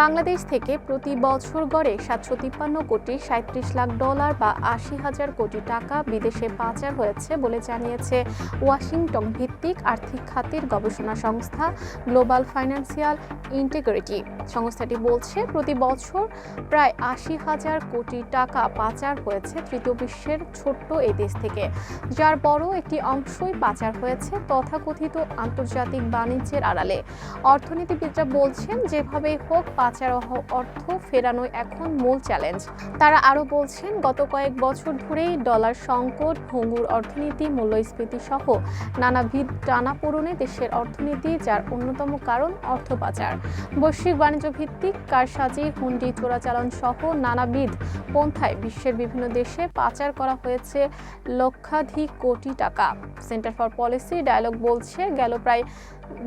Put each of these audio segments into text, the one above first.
বাংলাদেশ থেকে প্রতি বছর গড়ে সাতশো তিপ্পান্ন কোটি সাঁত্রিশ লাখ ডলার বা আশি হাজার কোটি টাকা বিদেশে পাচার হয়েছে বলে জানিয়েছে ওয়াশিংটন ভিত্তিক আর্থিক খাতের গবেষণা সংস্থা গ্লোবাল ফাইন্যান্সিয়াল ইন্টিগ্রিটি। সংস্থাটি বলছে, প্রতি বছর প্রায় আশি হাজার কোটি টাকা পাচার হয়েছে তৃতীয় বিশ্বের ছোট্ট এই দেশ থেকে, যার বড় একটি অংশই পাচার হয়েছে তথাকথিত আন্তর্জাতিক বাণিজ্যের আড়ালে। অর্থনীতিবিদরা বলছেন, যেভাবেই হোক পাচার অর্থ ফেরানোই এখন মূল চ্যালেঞ্জ। তারা আরও বলছেন, গত কয়েক বছর ধরেই ডলার সংকট, ভঙ্গুর অর্থনীতি, মূল্যস্ফীতি সহ নানাবিধ টানাপোড়েনে দেশের অর্থনীতি, যার অন্যতম কারণ অর্থ পাচার। বৈশ্বিক বাণিজ্য ভিত্তিক কারসাজি, হুন্ডি, চোরাচালান সহ নানাবিধ পন্থায় বিশ্বের বিভিন্ন দেশে পাচার করা হয়েছে লক্ষাধিক কোটি টাকা। সেন্টার ফর পলিসি ডায়ালগ বলছে, গেল প্রায়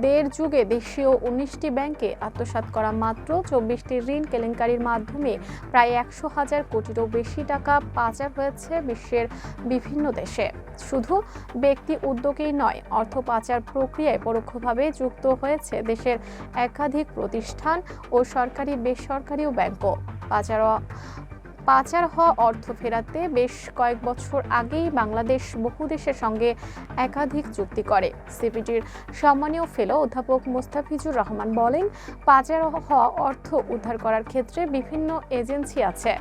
দেড় যুগে দেশীয় উনিশটি ব্যাংকে আত্মসাৎ করা মাত্র চব্বিশটি ঋণ কেলেঙ্কারির মাধ্যমে প্রায় একশো হাজার কোটিরও বেশি টাকা পাচার হয়েছে বিশ্বের বিভিন্ন দেশে। শুধু ব্যক্তি উদ্যোগেই নয়, অর্থ পাচার প্রক্রিয়ায় পরোক্ষভাবে যুক্ত হয়েছে দেশের একাধিক প্রতিষ্ঠান ও সরকারি বেসরকারিও ব্যাংকও। পাচার পাচার হওয়া অর্থ ফেরাতে বেশ কয়েক বছর আগেই বাংলাদেশ বহু দেশের সঙ্গে একাধিক চুক্তি করে। সিপিটির সম্মানীয় ফেলো অধ্যাপক মুস্তাফিজুর রহমান বলেন, পাচার হওয়া অর্থ উদ্ধার করার ক্ষেত্রে বিভিন্ন এজেন্সি আছে,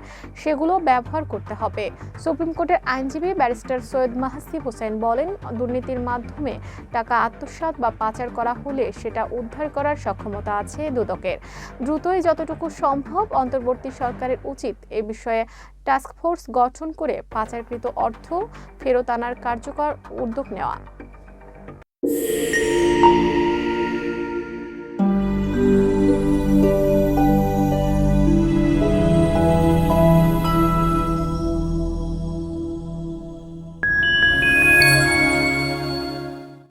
সেগুলো ব্যবহার করতে হবে। সুপ্রিম কোর্টের আইনজীবী ব্যারিস্টার সৈয়দ মাহাসিব হোসেন বলেন, দুর্নীতির মাধ্যমে টাকা আত্মসাৎ বা পাচার করা হলে সেটা উদ্ধার করার সক্ষমতা আছে দুদকের। দ্রুতই যতটুকু সম্ভব অন্তর্বর্তী সরকারের উচিত এ বিষয়ে টাস্কফোর্স গঠন করে পাচারকৃত অর্থ ফেরত আনার কার্যকর উদ্যোগ নেওয়া।